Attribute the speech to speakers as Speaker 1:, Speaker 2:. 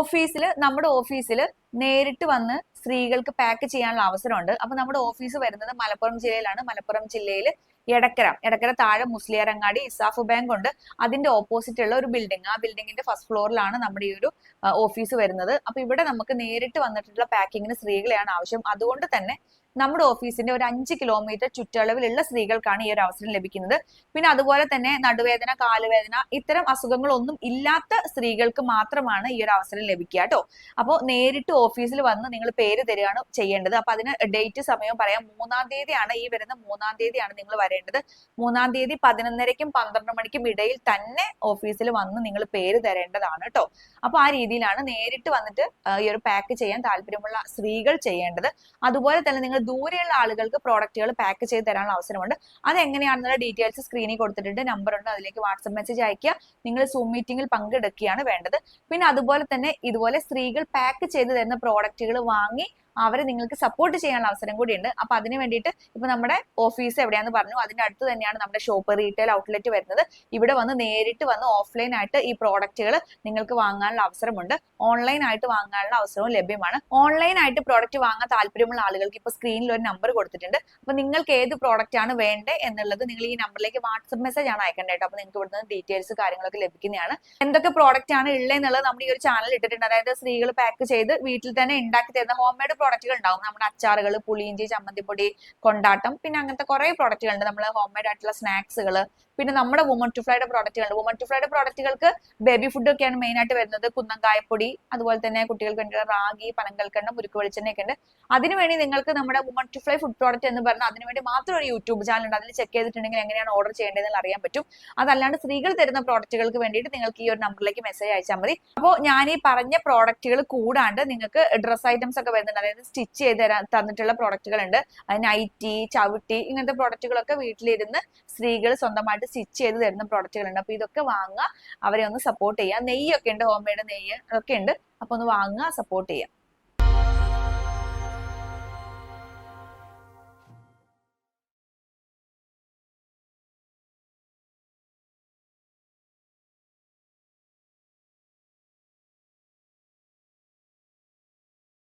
Speaker 1: ഓഫീസിൽ നമ്മുടെ ഓഫീസിൽ നേരിട്ട് വന്ന് സ്ത്രീകൾക്ക് പാക്ക് ചെയ്യാനുള്ള അവസരമുണ്ട്. അപ്പൊ നമ്മുടെ ഓഫീസ് വരുന്നത് മലപ്പുറം ജില്ലയിലാണ്. മലപ്പുറം ജില്ലയിൽ എടക്കര. എടക്കര താഴെ മുസ്ലിയാരങ്ങാടി ഇസാഫ് ബാങ്ക് ഉണ്ട്. അതിന്റെ ഓപ്പോസിറ്റ് ഉള്ള ഒരു ബിൽഡിംഗ് ആ ബിൽഡിങ്ങിന്റെ ഫസ്റ്റ് ഫ്ലോറിലാണ് നമ്മുടെ ഈ ഒരു ഓഫീസ് വരുന്നത്. അപ്പൊ ഇവിടെ നമുക്ക് നേരിട്ട് വന്നിട്ടുള്ള പാക്കിങ്ങിന് സ്ത്രീകളെയാണ് ആവശ്യം. അതുകൊണ്ട് തന്നെ നമ്മുടെ ഓഫീസിന്റെ ഒരു അഞ്ച് കിലോമീറ്റർ ചുറ്റളവിലുള്ള സ്ത്രീകൾക്കാണ് ഈ ഒരു അവസരം ലഭിക്കുന്നത്. പിന്നെ അതുപോലെ തന്നെ നടുവേദന കാലുവേദന ഇത്തരം അസുഖങ്ങളൊന്നും ഇല്ലാത്ത സ്ത്രീകൾക്ക് മാത്രമാണ് ഈ ഒരു അവസരം ലഭിക്കുക കേട്ടോ. അപ്പോൾ നേരിട്ട് ഓഫീസിൽ വന്ന് നിങ്ങൾ പേര് തരികയാണ് ചെയ്യേണ്ടത്. അപ്പൊ അതിന് ഡേറ്റ് സമയവും പറയാം. മൂന്നാം തീയതിയാണ് ഈ വരുന്ന മൂന്നാം തീയതിയാണ് നിങ്ങൾ വരേണ്ടത്. മൂന്നാം തീയതി പതിനൊന്നരയ്ക്കും പന്ത്രണ്ട് മണിക്കും ഇടയിൽ തന്നെ ഓഫീസിൽ വന്ന് നിങ്ങൾ പേര് തരേണ്ടതാണ് കേട്ടോ അപ്പൊ ആ രീതിയിലാണ് നേരിട്ട് വന്നിട്ട് ഈ ഒരു പാക്ക് ചെയ്യാൻ താല്പര്യമുള്ള സ്ത്രീകൾ ചെയ്യേണ്ടത്. അതുപോലെ തന്നെ നിങ്ങൾ ദൂരെയുള്ള ആളുകൾക്ക് പ്രോഡക്റ്റുകൾ പാക്ക് ചെയ്ത് തരാനുള്ള അവസരമുണ്ട്. അതെങ്ങനെയാണെന്നുള്ള ഡീറ്റെയിൽസ് സ്ക്രീനിൽ കൊടുത്തിട്ടുണ്ട്. നമ്പർ ഉണ്ട്. അതിലേക്ക് വാട്സപ്പ് മെസ്സേജ് അയക്കുക നിങ്ങൾ സൂം മീറ്റിംഗിൽ പങ്കെടുക്കുകയാണ് വേണ്ടത്. പിന്നെ അതുപോലെ തന്നെ ഇതുപോലെ സ്ത്രീകൾ പാക്ക് ചെയ്ത് തരുന്ന പ്രോഡക്റ്റുകൾ വാങ്ങി লাগে അവരെ നിങ്ങൾക്ക് സപ്പോർട്ട് ചെയ്യാനുള്ള അവസരം കൂടിയുണ്ട്. അപ്പൊ അതിന് വേണ്ടിയിട്ട് ഇപ്പൊ നമ്മുടെ ഓഫീസ് എവിടെയാന്ന് പറഞ്ഞു. അതിന്റെ അടുത്ത് തന്നെയാണ് നമ്മുടെ ഷോപ്പ് റീറ്റെയിൽ ഔട്ട്ലെറ്റ് വരുന്നത്. ഇവിടെ വന്ന് നേരിട്ട് വന്ന് ഓഫ്ലൈൻ ആയിട്ട് ഈ പ്രോഡക്റ്റുകൾ നിങ്ങൾക്ക് വാങ്ങാനുള്ള അവസരമുണ്ട്. ഓൺലൈൻ ആയിട്ട് വാങ്ങാനുള്ള അവസരവും ലഭ്യമാണ്. ഓൺലൈൻ ആയിട്ട് പ്രോഡക്റ്റ് വാങ്ങാൻ താല്പര്യമുള്ള ആളുകൾക്ക് ഇപ്പൊ സ്ക്രീനിൽ ഒരു നമ്പർ കൊടുത്തിട്ടുണ്ട്. അപ്പൊ നിങ്ങൾക്ക് ഏത് പ്രോഡക്റ്റ് ആണ് വേണ്ടത് എന്നുള്ളത് നിങ്ങൾ ഈ നമ്പറിലേക്ക് വാട്സപ്പ് മെസ്സേജ് ആണ് അയക്കേണ്ടത് അപ്പൊ നിങ്ങൾക്ക് ഇവിടുന്ന് ഡീറ്റെയിൽസ് കാര്യങ്ങളൊക്കെ ലഭിക്കുന്നതാണ്. എന്തൊക്കെ പ്രോഡക്റ്റ് ആണ് ഉള്ളത് എന്നുള്ളത് നമ്മുടെ ഈ ഒരു ചാനൽ ഇട്ടിട്ടുണ്ട്. അതായത് സ്ത്രീകൾ പാക്ക് ചെയ്ത് വീട്ടിൽ തന്നെ ഉണ്ടാക്കി തരുന്ന ഹോം പ്രോഡക്റ്റുകൾ ഉണ്ടാവും നമ്മുടെ അച്ചാറുകൾ പുളിയിഞ്ചി ചമ്മന്തിപ്പൊടി കൊണ്ടാട്ടം പിന്നെ അങ്ങനത്തെ കുറെ പ്രോഡക്റ്റുകൾ ഉണ്ട് നമ്മൾ ഹോം മെയ്ഡ് ആയിട്ടുള്ള സ്നാക്സുകൾ പിന്നെ നമ്മുടെ വുമൺ ടു ഫ്ലൈയുടെ പ്രോഡക്റ്റുകൾ വുമൺ ടു ഫ്ലൈയുടെ പ്രോഡക്റ്റുകൾക്ക് ബേബി ഫുഡ് ഒക്കെയാണ് മെയിൻ ആയിട്ട് വരുന്നത്. കുന്നങ്കായപ്പൊടി അതുപോലെ തന്നെ കുട്ടികൾക്ക് വേണ്ടിയുള്ള റാഗി പനങ്കൽക്കണ്ണം മുരുക്ക് വെളിച്ചെണ്ണ ഒക്കെ ഉണ്ട് അതിനുവേണ്ടി നിങ്ങൾക്ക് നമ്മുടെ woman to fly food product എന്ന് പറഞ്ഞാൽ അതിനുവേണ്ടി മാത്രം ഒരു യൂട്യൂബ് ചാനൽ ഉണ്ട്. അതിൽ ചെക്ക് ചെയ്തിട്ടുണ്ടെങ്കിൽ എങ്ങനെയാണ് ഓർഡർ ചെയ്യേണ്ടതെന്ന് അറിയാൻ പറ്റും. അതല്ലാണ്ട് സ്ത്രീകൾ തരുന്ന പ്രോഡക്റ്റുകൾക്ക് വേണ്ടിയിട്ട് നിങ്ങൾക്ക് ഈ ഒരു നമ്പറിലേക്ക് മെസ്സേജ് അയച്ചാൽ മതി. അപ്പോൾ ഞാൻ ഈ പറഞ്ഞ പ്രോഡക്റ്റുകൾ കൂടാണ്ട് നിങ്ങൾക്ക് ഡ്രസ് ഐറ്റംസ് ഒക്കെ വരുന്നുണ്ട്. അതായത് സ്റ്റിച്ച് ചെയ്ത് തരാൻ തന്നിട്ടുള്ള പ്രോഡക്റ്റുകൾ ഉണ്ട് നൈറ്റി ചവിട്ടി ഇങ്ങനത്തെ പ്രോഡക്റ്റുകളൊക്കെ വീട്ടിലിരുന്ന് സ്ത്രീകൾ സ്വന്തമായിട്ട് സ്റ്റിച്ച് ചെയ്ത് തരുന്ന പ്രോഡക്റ്റുകൾ ഉണ്ട് അപ്പൊ ഇതൊക്കെ വാങ്ങുക അവരെ ഒന്ന് സപ്പോർട്ട് ചെയ്യുക. നെയ്യൊക്കെ ഉണ്ട് ഹോം മെയ്ഡ് നെയ്യ് അതൊക്കെ ഉണ്ട്. അപ്പൊ ഒന്ന് വാങ്ങുക സപ്പോർട്ട് ചെയ്യുക.